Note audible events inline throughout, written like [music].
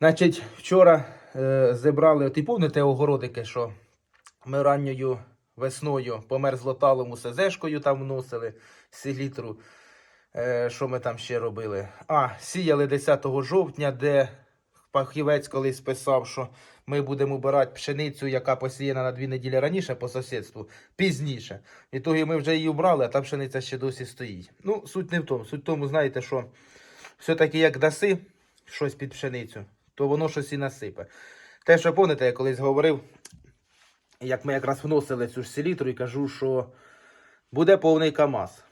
Значить, вчора е, зібрали, ти пам'ятаєте огородики, що ми ранньою весною по мерзлоталому СЗшкою там вносили селітру. Е, що ми там ще робили? А, сіяли 10 жовтня, де фахівець колись писав, що ми будемо обирати пшеницю, яка посіяна на дві неділі раніше по сусідству, пізніше. І тоді ми вже її обрали, а та пшениця ще досі стоїть. Ну, суть не в тому. Суть в тому, знаєте, що все-таки як даси щось під пшеницю, то воно щось і насипе. Те, що пам'ятаєте, я колись говорив, як ми якраз вносили цю ж селітру і кажу, що буде повний КАМАЗ.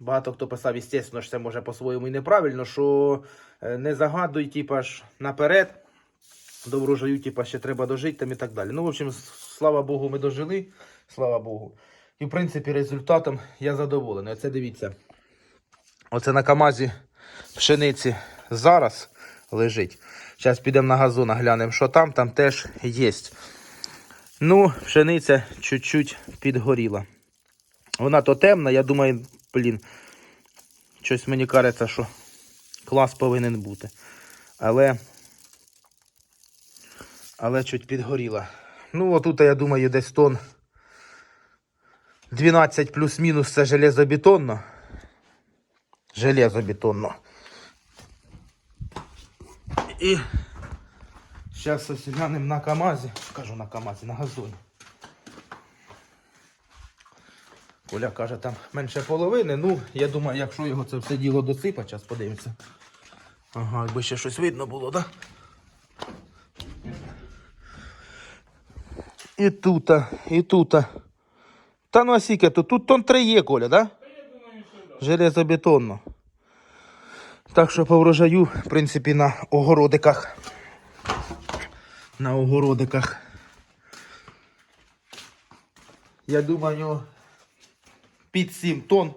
Багато хто писав, звісно, що це може по-своєму і неправильно, що е, не загадуй, типа ж наперед. До врожаю, типа, ще треба дожити там і так далі. Ну, в общем, слава Богу, ми дожили. Слава Богу. І в принципі, результатом я задоволений. Оце дивіться. Оце на КАМАЗі пшениці зараз лежить. Зараз підемо на газон, глянемо, що там, там теж є. Ну, пшениця чуть-чуть підгоріла. Вона то темна, я думаю, блін, щось мені кажеться, що клас повинен бути. Але. Але чуть підгоріла. Ну, отут, я думаю, десь тон 12 плюс-мінус це железобетонно. Железобетонно. І зараз ось глянемо на КАМАЗі. Кажу на КАМАЗі, на газоні. Коля каже, там менше половини. Ну, я думаю, якщо його це все діло досипать, зараз подивимося. Ага, якби ще щось видно було, так? Да? І тут, і тут. Та ну а скільки тут? Тут тон 3 є, Коля, да? Железобетонно. Так що по врожаю, в принципі, на огородиках. На огородиках. Я думаю, під 7 тонн.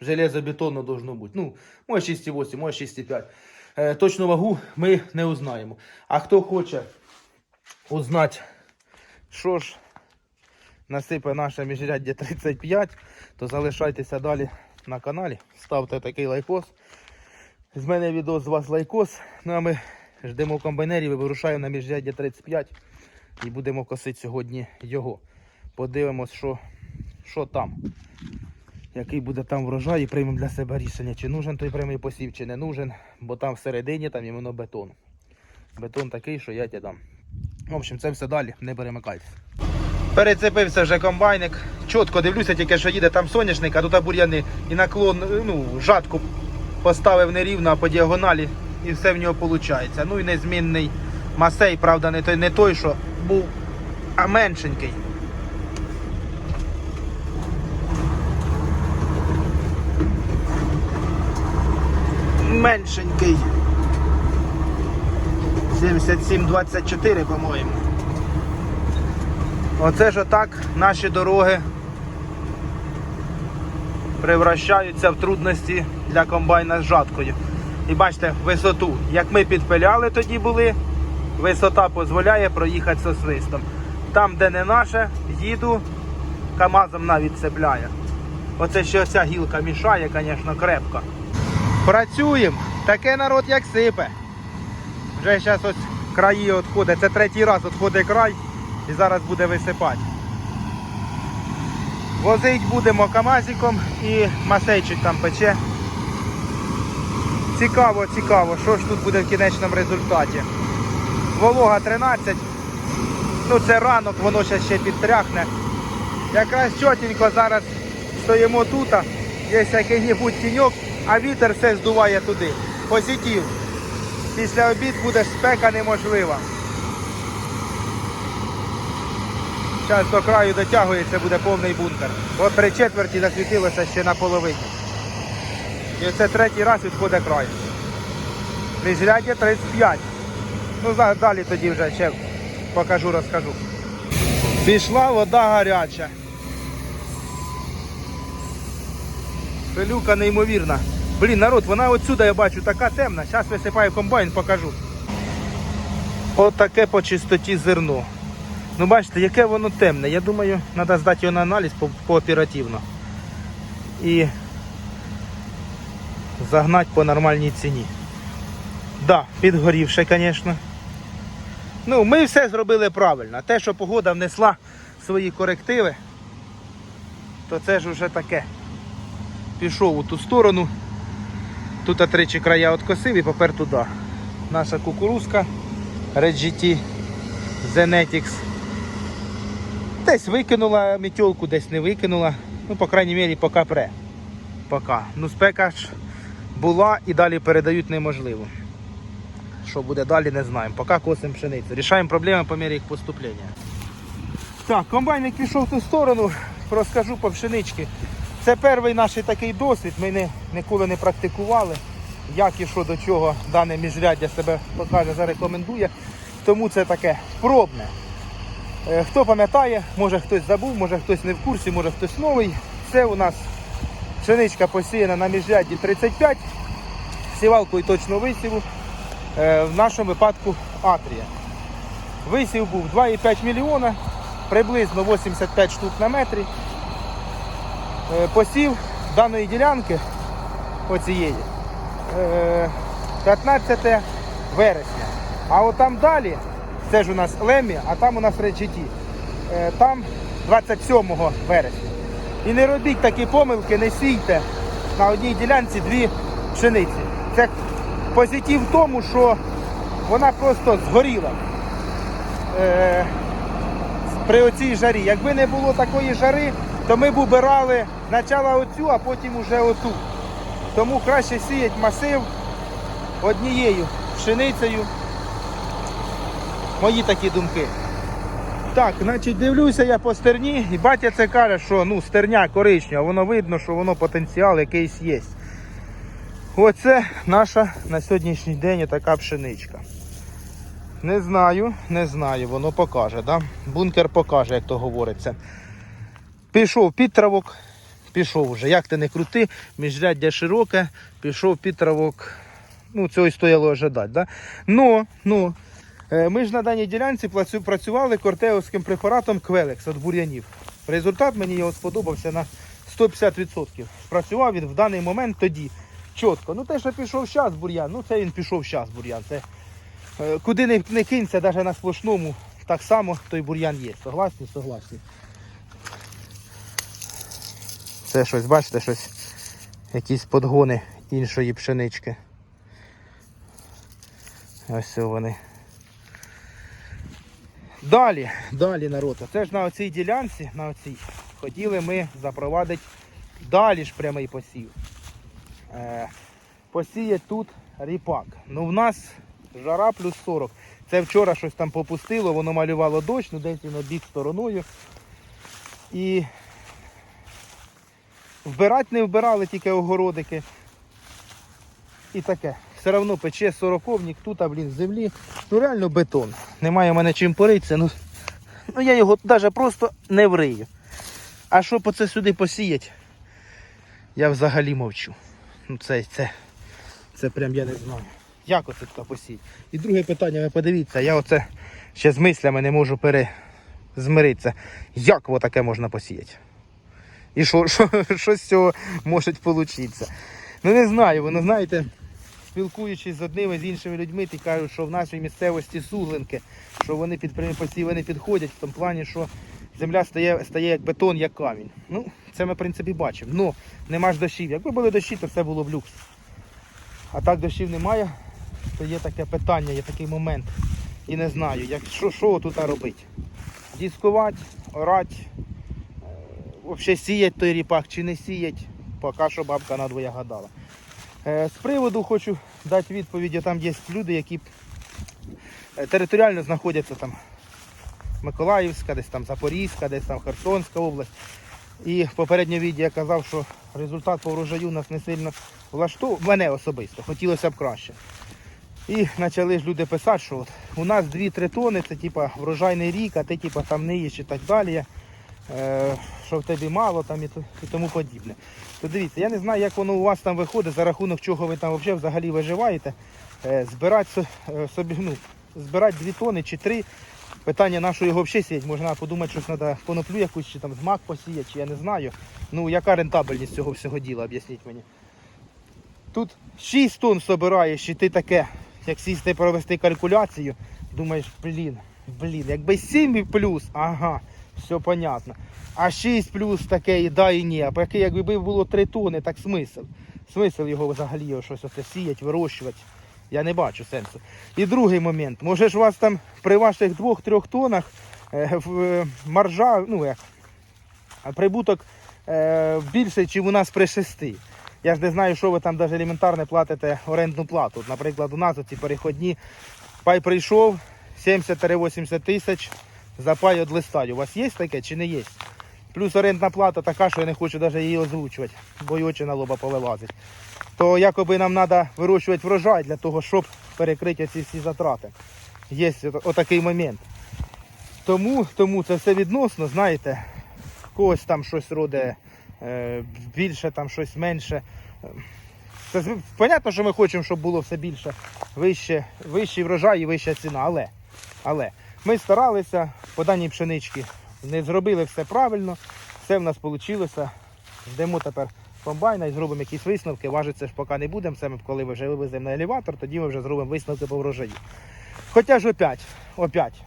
Железобетонно должно бути. Ну, може 6,8, може 6,5. Е, точну вагу ми не узнаємо. А хто хоче узнати, що ж насипе наше міжряддя 35, то залишайтеся далі на каналі. Ставте такий лайкос. З мене відео з вас лайкос. Ну а ми ждемо комбайнерів і вирушаємо на міжряддя 35 і будемо косити сьогодні його. Подивимось, що, що там. Який буде там врожай і приймемо для себе рішення, чи нужен той прямий посів, чи не нужен, бо там всередині там іменно бетон. Бетон такий, що я тебе дам. В общем, це все далі, не перемикайтесь. Перецепився вже комбайник. Чітко дивлюся, тільки що їде там соняшник, а тут бур'яни і наклон, ну, жатку поставив нерівно, по діагоналі і все в нього виходить. Ну і незмінний масей, правда, не той, не той, що був, а меншенький. Меншенький. 7724, по-моєму. Оце ж отак наші дороги превращаються в трудності для комбайна з жаткою. І бачите, висоту. Як ми підпиляли тоді були, висота дозволяє проїхати зі свистом. Там, де не наше, їду, КАМАЗом навіть цепляє. Оце ще оця гілка мішає, звісно, крепко. Працюємо. Таке народ як сипе. Вже зараз ось краї відходить. Це третій раз відходить край і зараз буде висипати. Возить будемо камазиком і масейчик там пече. Цікаво, цікаво, що ж тут буде в кінечному результаті. Волога 13. Ну це ранок, воно ще ще підтряхне. Якраз чотенько зараз стоїмо тут, є який-небудь тіньок, а вітер все здуває туди. Позитив. Після обід буде спека неможлива. Зараз до краю дотягується, буде повний бункер. От три четверті засвітилося ще на половині. І це третій раз відходить край. Міжряддя 35. Ну далі тоді вже ще покажу, розкажу. Пішла вода гаряча. Пилюка неймовірна. Блін, народ, вона отсюди я бачу така темна. Зараз висипаю комбайн, покажу. От по чистоті зерно. Ну бачите, яке воно темне. Я думаю, треба здати його на аналіз по- пооперативно. І загнати по нормальній ціні. Да, підгорівше, звісно. Ну, ми все зробили правильно. Те, що погода внесла свої корективи, то це ж вже таке. Пішов у ту сторону. Тут тричі края откосив і попер туди. Наша кукурузка Red GT Zenetics. Десь викинула мітьолку, десь не викинула. Ну, по крайній мірі, поки пре. Пока. Ну, спека ж була і далі передають неможливо. Що буде далі, не знаємо. Поки косимо пшеницю. Рішаємо проблеми по мірі їх поступлення. Так, комбайник пішов в ту сторону, розкажу по пшенички. Це перший наш такий досвід, ми не, ніколи не практикували. Як і що до чого дане міжряддя себе покаже, зарекомендує. Тому це таке пробне. Е, Хто пам'ятає, може хтось забув, може хтось не в курсі, може хтось новий. Це у нас пшеничка посіяна на міжрядді 35, сівалкою точно висіву. Е, В нашому випадку Атрія. Висів був 2,5 мільйона, приблизно 85 штук на метрі. Е, Посів даної ділянки оцієї е, 15 вересня. А от там далі, це ж у нас Лемі, а там у нас Реджеті. Там 27 вересня. І не робіть такі помилки, не сійте на одній ділянці дві пшениці. Це позитив в тому, що вона просто згоріла е, при оцій жарі. Якби не було такої жари, то ми б убирали спочатку оцю, а потім уже оту. Тому краще сіять масив однією пшеницею. Мої такі думки. Так, значить, дивлюся я по стерні, і батя це каже, що ну, стерня коричнева, воно видно, що воно потенціал якийсь є. Оце наша на сьогоднішній день така пшеничка. Не знаю, не знаю, воно покаже, да? Бункер покаже, як то говориться. Пішов підтравок, пішов вже. Як ти не крути, міжряддя широке, пішов підтравок. Ну, цього й стояло ожидати. Да? Но, но, е, ми ж на даній ділянці працювали кортеовським препаратом Квелекс від бур'янів. Результат мені його сподобався на 150%. Працював він в даний момент тоді. Чітко. Ну те, що пішов час бур'ян, ну це він пішов час бур'ян. Це, е, куди не, не кинься, навіть на сплошному, так само той бур'ян є. Согласні? Согласні. Це щось, бачите, щось, якісь подгони іншої пшенички. Ось вони. Далі, далі народ. Це ж на оцій ділянці, на оцій, хотіли ми запровадити далі ж прямий посів. Е, посіять тут ріпак. Ну в нас жара плюс 40. Це вчора щось там попустило, воно малювало дощ, ну десь він обіг стороною. І вбирати не вбирали тільки огородики. І таке. Все одно пече сороковник, тут, а блін, землі. Ну реально бетон. Немає в мене чим поритися. Ну, ну я його навіть просто не врию. А що по це сюди посіять? Я взагалі мовчу. Ну це, це, це прям я не знаю. Як оце тут посіять? І друге питання, ви подивіться, я оце ще з мислями не можу перезмиритися. Як во таке можна посіяти? І що, що, що з цього може вийти? Ну не знаю, воно знаєте, спілкуючись з одними з іншими людьми, ті кажуть, що в нашій місцевості суглинки, що вони під посіви не підходять, в тому плані, що земля стає, стає як бетон, як камінь. Ну, це ми в принципі бачимо. Ну, нема ж дощів. Якби були дощі, то все було б люкс. А так дощів немає, то є таке питання, є такий момент. І не знаю, як, що, що тут робити. Дискувати, орати, взагалі сіять той ріпак чи не сіять, поки що бабка надвоє гадала. Е, З приводу хочу дати відповіді, там є люди, які е, територіально знаходяться там. Миколаївська, десь там Запорізька, десь там Херсонська область. І в попередньому відео я казав, що результат по врожаю нас не сильно влаштовує, мене особисто, хотілося б краще. І почали ж люди писати, що от у нас 2-3 тони, це типа врожайний рік, а ти типа там не їш і так далі, що в тебе мало там і, тому подібне. То дивіться, я не знаю, як воно у вас там виходить, за рахунок чого ви там взагалі, взагалі виживаєте. Е, збирати е, собі, ну, збирати 2 тони чи 3. Питання на що його взагалі сіять, можна подумати, що треба коноплю якусь чи там змак посіяти, чи я не знаю. Ну яка рентабельність цього всього діла, об'ясніть мені. Тут 6 тонн собираєш і ти таке як сісти провести калькуляцію, думаєш, блін, блін, якби 7 і плюс, ага, все понятно. А 6 плюс таке і да, і ні. А поки якби було 3 тони, так смисл. Смисл його взагалі щось оце сіять, вирощувати. Я не бачу сенсу. І другий момент. Може ж у вас там при ваших 2-3 тонах е, в, е, маржа, ну як, прибуток е, більший, ніж у нас при 6. Я ж не знаю, що ви там навіть елементарно платите орендну плату. Наприклад, у нас оці переходні пай прийшов 70-80 тисяч за пай від листаю. У вас є таке чи не є? Плюс орендна плата така, що я не хочу навіть її озвучувати, бо й очі на лоба повилазить. То якоби нам треба вирощувати врожай для того, щоб перекрити ці всі затрати. Є отакий момент. Тому, тому це все відносно, знаєте, когось там щось роде е, більше, там щось менше. Це понятно, що ми хочемо, щоб було все більше, вище, вищий врожай і вища ціна. Але, але ми старалися по даній пшеничці, не зробили все правильно, все в нас вийшло. Ждемо тепер комбайна і зробимо якісь висновки. Важиться ж поки не будемо. Це ми коли ми вже вивеземо на елеватор, тоді ми вже зробимо висновки по врожаї. Хоча ж опять, опять,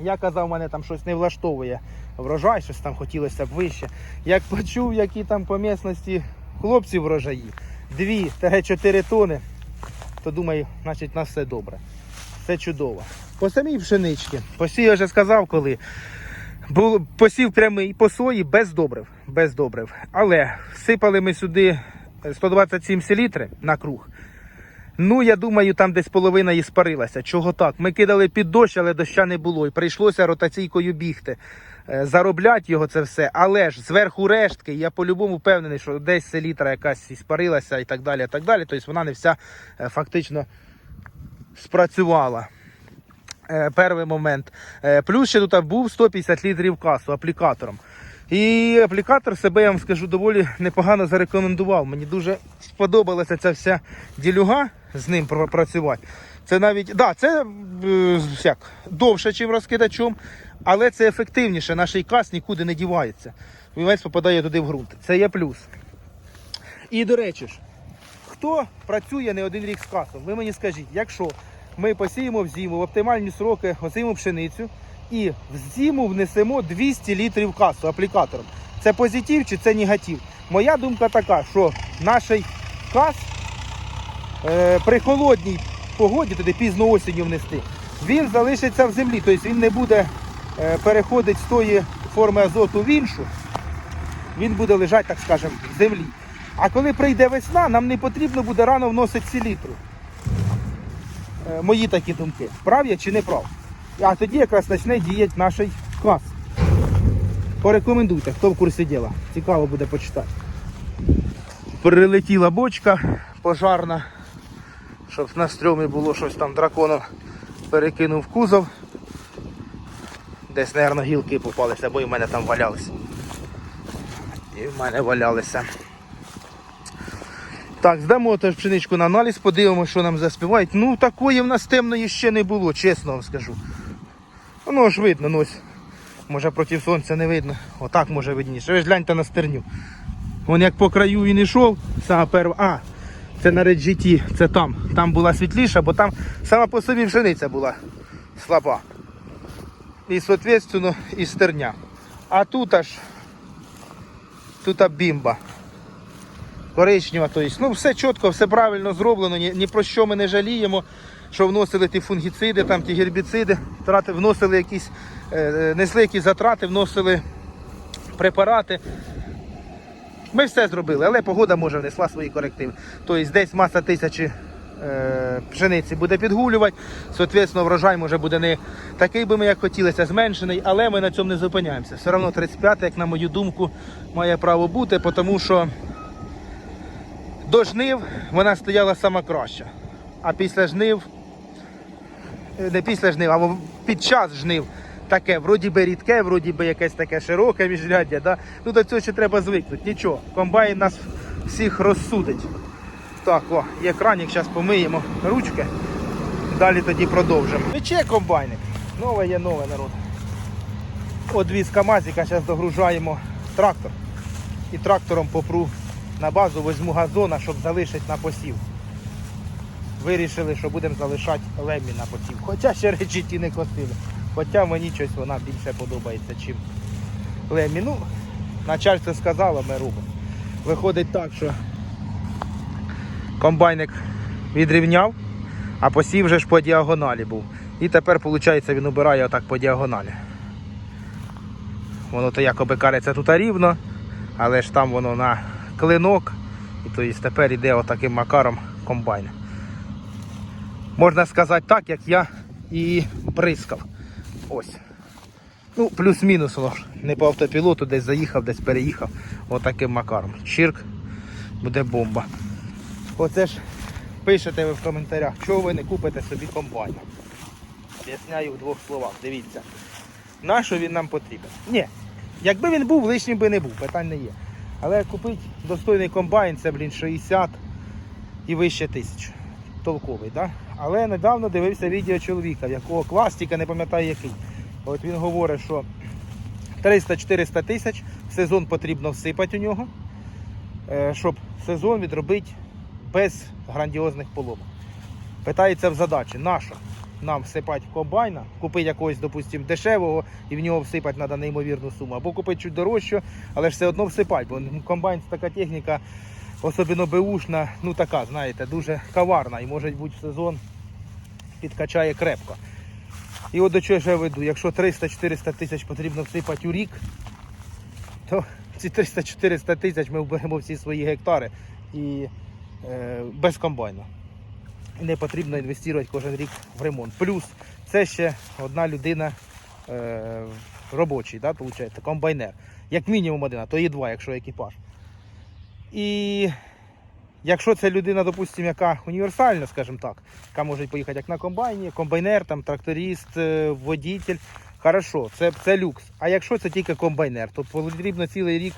я казав, мене там щось не влаштовує врожай, щось там хотілося б вище. Як почув, які там по місності хлопці врожаї, 2-4 тони, то думаю, значить, у нас все добре. Все чудово. По самій пшеничці, посів я вже сказав, коли. Був посів прямий по сої без добрив. Без добрив. Але всипали ми сюди 127 селітри на круг. Ну, я думаю, там десь половина і спарилася. Чого так? Ми кидали під дощ, але доща не було. І прийшлося ротаційкою бігти, е, заробляти його це все. Але ж зверху рештки, я по-любому впевнений, що десь селітра якась і спарилася і так далі. і так далі. Тобто вона не вся е, фактично спрацювала. Е, Перший момент. Е, Плюс ще тут був 150 літрів касу аплікатором. І аплікатор себе, я вам скажу, доволі непогано зарекомендував. Мені дуже сподобалася ця вся ділюга з ним працювати. Це навіть, да, це е, як, довше, ніж розкидачом, але це ефективніше. Наш кас нікуди не дівається. Він весь попадає туди в ґрунт. Це є плюс. І до речі ж, хто працює не один рік з касом, ви мені скажіть, якщо ми посіємо в зиму в оптимальні сроки, осіємо пшеницю і в зиму внесемо 200 літрів касу аплікатором. Це позитив чи це негатив? Моя думка така, що наш кас е, при холодній погоді, туди пізно осінню внести, він залишиться в землі, тобто він не буде е, переходити з тої форми азоту в іншу, він буде лежати, так скажемо, в землі. А коли прийде весна, нам не потрібно буде рано вносити селітру. Е, Мої такі думки. Прав я чи не прав? А тоді якраз почне діяти наш клас. Порекомендуйте, хто в курсі діла. Цікаво буде почитати. Прилетіла бочка пожарна, щоб на стрьомі було щось там драконом перекинув кузов. Десь, мабуть, гілки попалися, бо і в мене там валялися. І в мене валялися. Так, здамо теж пшеничку на аналіз, подивимося, що нам заспівають. Ну, такої в нас темної ще не було, чесно вам скажу. Воно ж видно, ну ось. Може проти сонця не видно. Отак може видніше. Ви ж гляньте на стерню. Вон як по краю він йшов, саме перва. А, це на реджіті, це там. Там була світліша, бо там сама по собі пшениця була слаба. І, соответственно, і стерня. А тут аж тут бімба коричнева. Тобто, ну все чітко, все правильно зроблено, ні, ні про що ми не жаліємо, що вносили ті фунгіциди, там ті гербіциди, трати, вносили якісь, е, несли якісь затрати, вносили препарати. Ми все зробили, але погода може внесла свої корективи. Тобто десь маса тисячі е, пшениці буде підгулювати, соответственно, врожай може буде не такий би ми, як хотілося, зменшений, але ми на цьому не зупиняємося. Все одно 35, як на мою думку, має право бути, тому що до жнив вона стояла сама краща. А після жнив, е, не після жнив, а під час жнив таке, вроді би рідке, вроді би якесь таке широке міжряддя. Да? Ну до цього ще треба звикнути. Нічого, комбайн нас всіх розсудить. Так, о, є краник, зараз помиємо ручки. Далі тоді продовжимо. Пече комбайник. Нове є нове народ. Одвіз КАМАЗіка, зараз догружаємо трактор. І трактором попру на базу, візьму газона, щоб залишити на посів. вирішили, що будемо залишати лемі на посів. Хоча ще речі ті не косили. Хоча мені щось вона більше подобається, чим лемі. Ну, начальство сказало, ми робимо. Виходить так, що комбайник відрівняв, а посів вже ж по діагоналі був. І тепер, виходить, він обирає отак по діагоналі. Воно то якоби кариться тут рівно, але ж там воно на клинок. І то тепер іде отаким макаром комбайн. Можна сказати так, як я і бризкав. Ось. Ну, плюс-мінус, воно ж не по автопілоту, десь заїхав, десь переїхав. Отаким макаром. Чирк, буде бомба. Оце ж пишете ви в коментарях, чого ви не купите собі комбайн. Об'ясняю в двох словах. Дивіться. На що він нам потрібен? Ні. Якби він був, лишнім би не був, питань не є. Але купити достойний комбайн це, блін, 60 і вище тисяч. Толковий, да? Але недавно дивився відео чоловіка, якого клас, тільки не пам'ятаю який. От він говорить, що 300-400 тисяч в сезон потрібно всипати у нього, е, щоб сезон відробити без грандіозних поломок. Питається в задачі, нащо нам всипати комбайна, купити якогось, допустимо, дешевого і в нього всипати треба неймовірну суму, або купити чуть дорожче, але ж все одно всипати, бо комбайн це така техніка, особливо беушна, ну така, знаєте, дуже коварна і може бути в сезон підкачає крепко. І от до чого ж я веду, якщо 300-400 тисяч потрібно всипати у рік, то ці 300-400 тисяч ми вберемо всі свої гектари і е, без комбайну. Не потрібно інвестувати кожен рік в ремонт. Плюс це ще одна людина е, робочий, да, виходить, комбайнер. Як мінімум один, а то і два, якщо екіпаж. І якщо це людина, допустимо, яка універсальна, скажімо так, яка може поїхати як на комбайні, комбайнер, там, тракторист, е, водитель, хорошо, це, це люкс. А якщо це тільки комбайнер, то потрібно цілий рік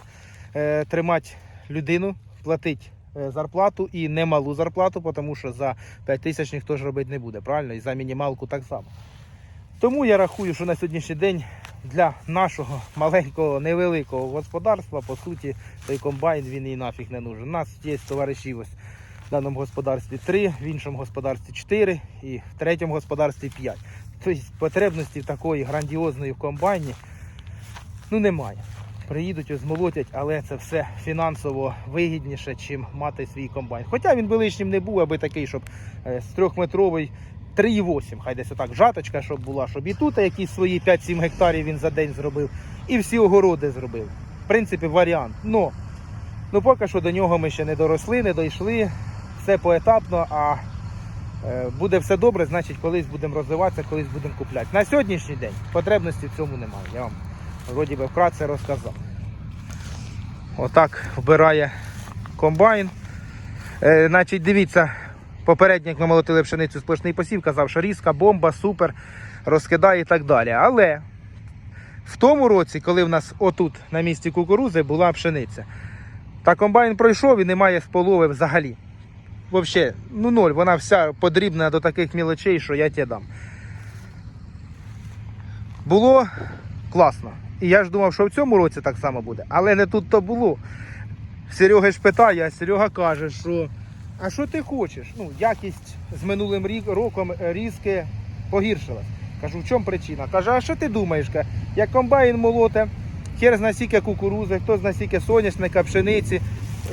е, тримати людину, платити зарплату і немалу зарплату, тому що за 5 тисяч ніхто ж робити не буде, правильно? І за мінімалку так само. Тому я рахую, що на сьогоднішній день для нашого маленького невеликого господарства, по суті, той комбайн він і нафіг не нужен. У нас є товариші ось в даному господарстві 3, в іншому господарстві 4 і в третьому господарстві 5. Тобто потребності такої грандіозної в комбайні ну, немає. Приїдуть, ось змолотять, але це все фінансово вигідніше, чим мати свій комбайн. Хоча він би лишнім не був, аби такий, щоб е, з трьохметровий 3,8, хай десь отак жаточка, щоб була, щоб і тут якісь свої 5-7 гектарів він за день зробив, і всі огороди зробив. В принципі, варіант. Но, ну поки що до нього ми ще не доросли, не дійшли, все поетапно, а е, буде все добре, значить колись будемо розвиватися, колись будемо купляти. На сьогоднішній день потребності в цьому немає. Я вам вроді би вкратце розказав. Отак вбирає комбайн. Е, значить, дивіться, попередньо, як ми молотили пшеницю сплошний посів, казав, що різка, бомба, супер, розкидає і так далі. Але в тому році, коли в нас отут на місці кукурузи була пшениця, та комбайн пройшов і немає сполови взагалі. Взагалі, ну ноль, вона вся подрібна до таких мілочей, що я тебе дам. Було класно. І я ж думав, що в цьому році так само буде, але не тут то було. Серега ж питає, а Серега каже, що а що ти хочеш? Ну, якість з минулим рік, роком різки погіршилась. Кажу, в чому причина? Каже, а що ти думаєш? Як комбайн молоте, хер зна скільки кукурузи, хто зна скільки соняшника, пшениці.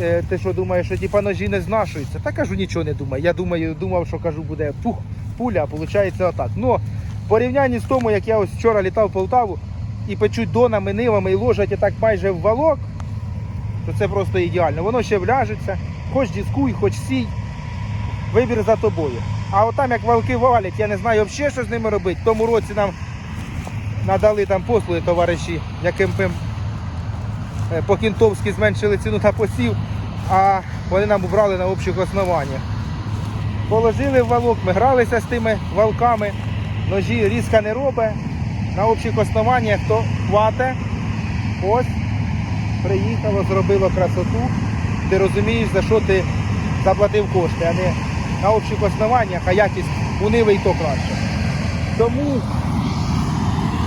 Е, ти що думаєш, що типа ножі не знашуються? Та кажу, нічого не думаю. Я думаю, думав, що кажу, буде пух, пуля, а виходить отак. Ну, в порівнянні з тому, як я ось вчора літав в Полтаву і печуть донами, нивами і ложать отак майже в валок, то це просто ідеально. Воно ще вляжеться, хоч дискуй, хоч сій. Вибір за тобою. А от як валки валять, я не знаю взагалі, що з ними робити. В тому році нам надали там послуги товариші, яким е, по-кінтовськи зменшили ціну на посів, а вони нам убрали на общих основаннях. Положили в валок, ми гралися з тими валками, ножі різка не робить. На общих основаннях то хвате. Ось приїхало, зробило красоту. Ти розумієш, за що ти заплатив кошти, а не на общих основаннях, а якість у Ниви і то краще. Тому,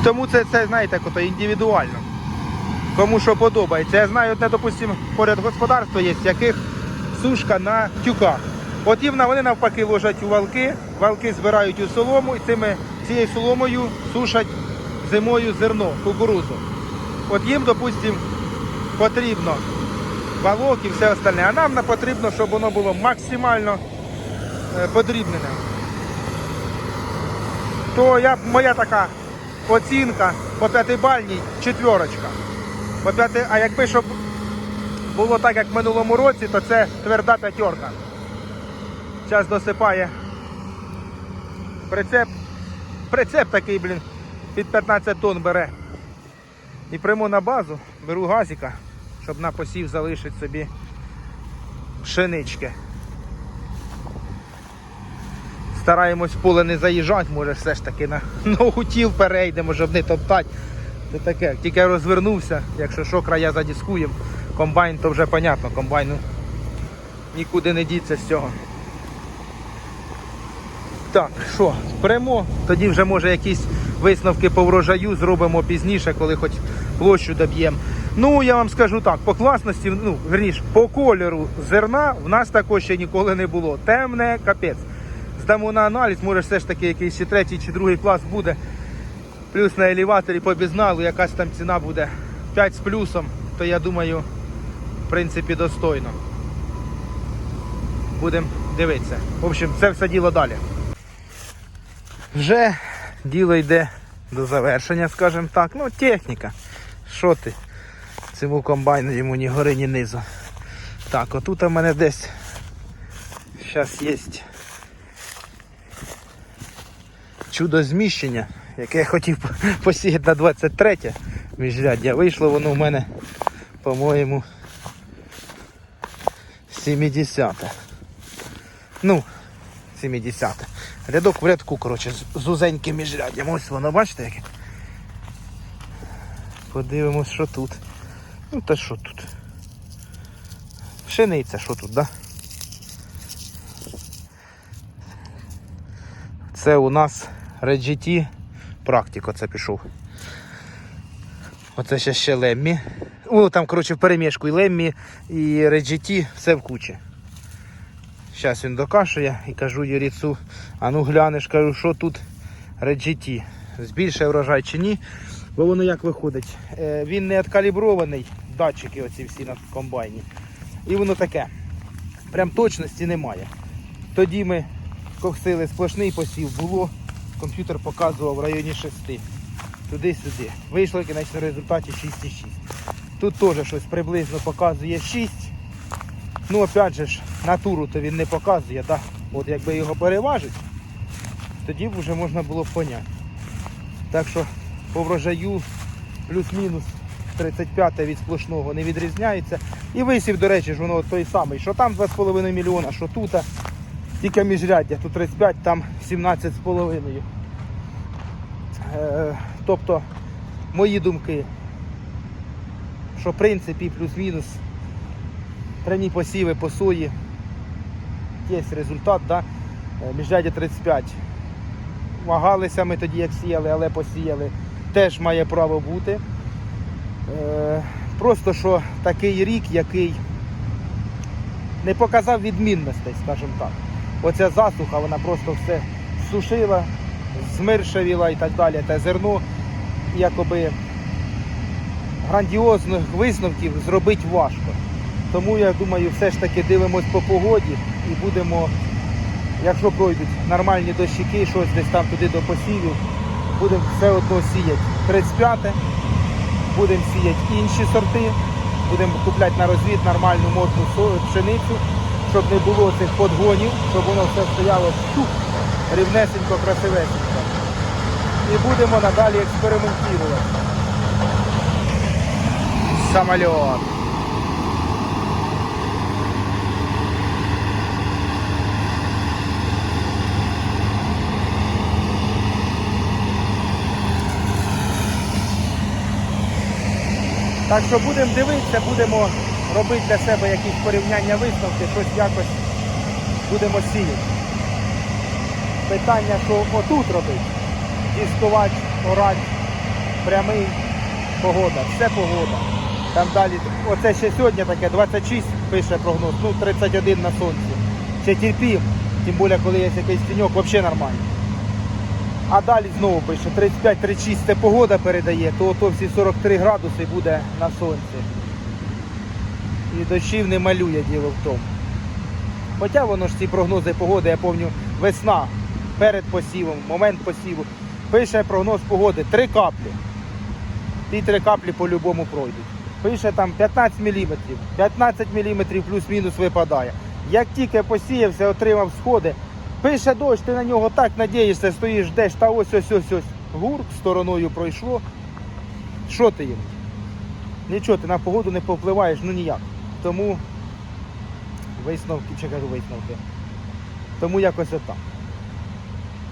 тому це, це знаєте, ото індивідуально. Кому що подобається. Я знаю, одне, допустимо, поряд господарства є, яких сушка на тюках. От їм вони навпаки ложать у валки, валки збирають у солому і цими, цією соломою сушать зимою зерно, кукурузу. От їм, допустимо, потрібно валок і все остальне. А нам потрібно, щоб воно було максимально е, подрібнене. То я, моя така оцінка по п'ятибальній четверочка. По п'яти, а якби щоб було так, як в минулому році, то це тверда п'ятерка. Зараз досипає прицеп. Прицеп такий, блін, під 15 тонн бере. І прямо на базу беру газика, щоб на посів залишити собі пшенички. Стараємось поле не заїжджати, може все ж таки на, [laughs] на гутів перейдемо, щоб не топтати. Це таке. Тільки розвернувся, якщо що, края задіскуємо. Комбайн, то вже понятно, комбайну нікуди не діться з цього. Так, що, прямо, тоді вже може якісь висновки по врожаю зробимо пізніше, коли хоч площу доб'ємо. Ну, я вам скажу так, по класності, ну, верніше, по кольору зерна в нас такого ще ніколи не було. Темне, капець. Здамо на аналіз, може все ж таки якийсь чи третій, чи другий клас буде. Плюс на елеваторі по якась там ціна буде 5 з плюсом, то я думаю, в принципі, достойно. Будемо дивитися. В общем, це все діло далі. Вже діло йде до завершення, скажімо так. Ну, техніка. Що ти? Цьому комбайну йому ні гори, ні низу. Так, отут у мене десь зараз є чудо зміщення, яке я хотів посіяти на 23 міжряддя. Вийшло воно в мене, по-моєму, 70. Ну, 70. Рядок в рядку, коротше, з узеньким міжряддям. Ось воно, бачите яке? Подивимось, що тут. Ну та що тут? Пшениця, що тут, да? Це у нас Реджіті практико це пішов. Оце ще ще Леммі. О, там, коротше, в перемішку і Леммі, і Реджіті, все в кучі. Зараз він докашує і кажу Юріцу, а ну глянеш, кажу, що тут Реджіті. Збільшує врожай чи ні. Бо воно як виходить. Е, він не откалібрований, датчики оці всі на комбайні. І воно таке. Прям точності немає. Тоді ми косили сплошний посів, було, комп'ютер показував в районі 6. Туди-сюди. Вийшло кінець в результаті 6,6. Тут теж щось приблизно показує 6. Ну, опять же ж, натуру то він не показує, да? От якби його переважить, тоді б вже можна було б поняти. Так що по врожаю плюс-мінус 35 від сплошного не відрізняється. І висів, до речі, ж воно той самий, що там 2,5 мільйона, що тут. Тільки міжряддя, тут 35, там 17,5. Е, тобто, мої думки, що в принципі плюс-мінус прямі посіви по сої. Є результат, да? Е, 35. Вагалися ми тоді, як сіяли, але посіяли. Теж має право бути. Е, просто що такий рік, який не показав відмінностей, скажімо так. Оця засуха, вона просто все сушила, змиршавіла і так далі. Те зерно якоби грандіозних висновків зробити важко. Тому я думаю, все ж таки дивимось по погоді і будемо, якщо пройдуть нормальні дощики, щось десь там туди до посівів, будемо все одно сіяти 35-те, будемо сіяти інші сорти, будемо купляти на розвід нормальну модну пшеницю, щоб не було цих подгонів, щоб воно все стояло чух, рівнесенько, красивесенько. І будемо надалі експериментувати. Самольот. Так що будемо дивитися, будемо робити для себе якісь порівняння висновки, щось якось будемо сіяти. Питання, що отут робити, дискувати, орати, прямий, погода, все погода. Там далі, оце ще сьогодні таке 26 пише прогноз, ну 31 на сонці. ще терпім. Тим більше, коли є якийсь тіньок, взагалі нормально. А далі знову пише 35-36 це погода передає, то ото всі 43 градуси буде на сонці. І дощів не малює діло в тому. Хоча воно ж ці прогнози погоди, я пам'ятаю, весна перед посівом, момент посіву. Пише прогноз погоди 3 каплі. Ті 3 каплі по-любому пройдуть. Пише там 15 мм, 15 мм плюс-мінус випадає. Як тільки посіявся, отримав сходи, пише дощ, ти на нього так надієшся, стоїш, ждеш, та ось ось ось ось. Гурк стороною пройшло. Що ти їм? Нічого, ти на погоду не повпливаєш, ну ніяк. Тому висновки, чи кажу висновки. Тому якось отак.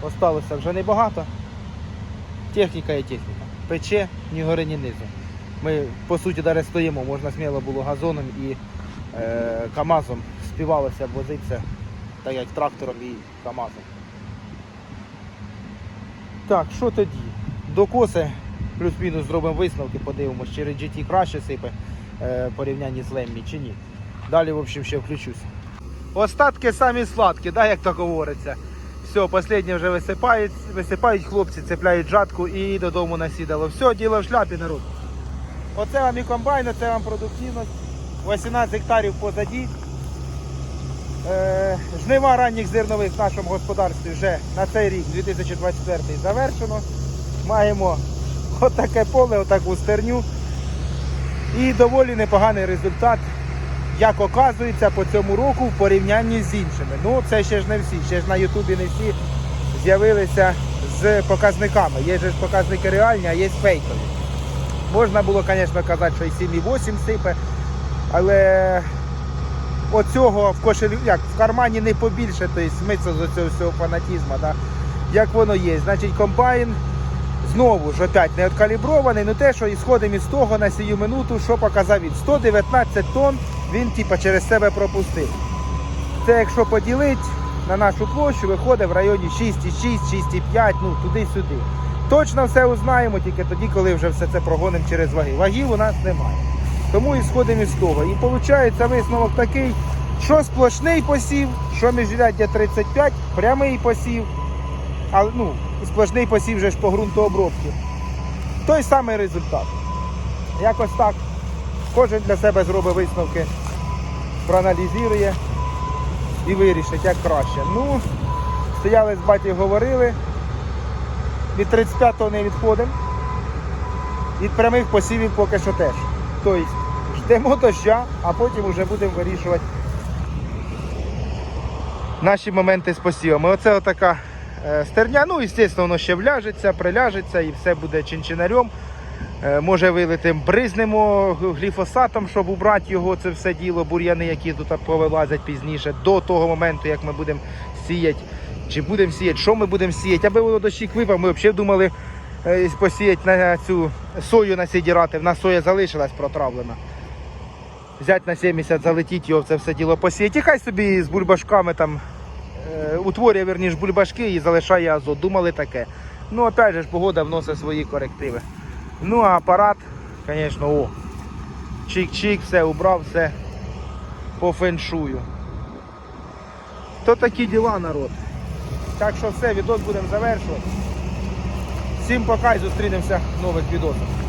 Осталося вже небагато. Техніка є техніка. Пече ні гори, ні низу. Ми по суті зараз стоїмо, можна сміло було газоном і е, КАМАЗом співалося б возитися, так як трактором і КАМАЗом. Так, що тоді? До коси плюс-мінус зробимо висновки, подивимось, чи GT краще сипе е, порівнянні з Леммі чи ні. Далі, в общем, ще включусь. Остатки самі сладкі, да, як то говориться. Все, останнє вже висипають, висипають хлопці, цепляють жатку і додому насідало. Все, діло в шляпі, народ. Оце вам і комбайн, оце вам продуктивність. 18 гектарів позаді. Е, жнива ранніх зернових в нашому господарстві вже на цей рік, 2024 завершено. Маємо отаке поле, отаку стерню. І доволі непоганий результат, як оказується, по цьому року в порівнянні з іншими. Ну, це ще ж не всі, ще ж на Ютубі не всі з'явилися з показниками. Є ж показники реальні, а є фейкові. Можна було, звісно, казати, що і 7,8 сипе, але оцього в кошелі, як в кармані не побільше, то є смисл з цього всього фанатізму, да? як воно є. Значить, комбайн знову ж опять не откалібрований, ну те, що ісходимо із того на сію минуту, що показав він. 119 тонн він типа через себе пропустив. Це якщо поділити на нашу площу, виходить в районі 6,6, 6,5, ну туди-сюди. Точно все узнаємо тільки тоді, коли вже все це прогонимо через ваги. Вагів у нас немає. Тому і сходимо із того. І виходить висновок такий, що сплошний посів, що міжряддя 35, прямий посів, а, ну, сплошний посів вже ж по ґрунтообробці. Той самий результат. Якось так. Кожен для себе зробить висновки, проаналізує і вирішить, як краще. Ну, стояли з батьком, говорили. Від 35-го не відходимо. Від прямих посівів поки що теж. Тобто ждемо доща, а потім вже будемо вирішувати наші моменти з посівами. Оце отака е, стерня. Ну, звісно, воно ще вляжеться, приляжеться і все буде чинчинарем. Е, Може вилитим бризнемо гліфосатом, щоб убрати його, це все діло, бур'яни, які тут повилазять пізніше, до того моменту, як ми будемо сіяти. Чи будемо сіяти, що ми будемо сіяти, аби воно дощик випав, ми взагалі думали посіяти на цю сою насідірати. В нас соя залишилась протравлена. Взяти на 70, залетіти його, це все діло посіяти. І хай собі з бульбашками там е, утворює верніш бульбашки і залишає азот. Думали таке. Ну, опять же погода вносить свої корективи. Ну, а апарат, звісно, о. Чик-чик, все убрав, все по феншую. То такі діла, народ. Так що все, відос будемо завершувати. Всім пока і зустрінемося в нових відосах.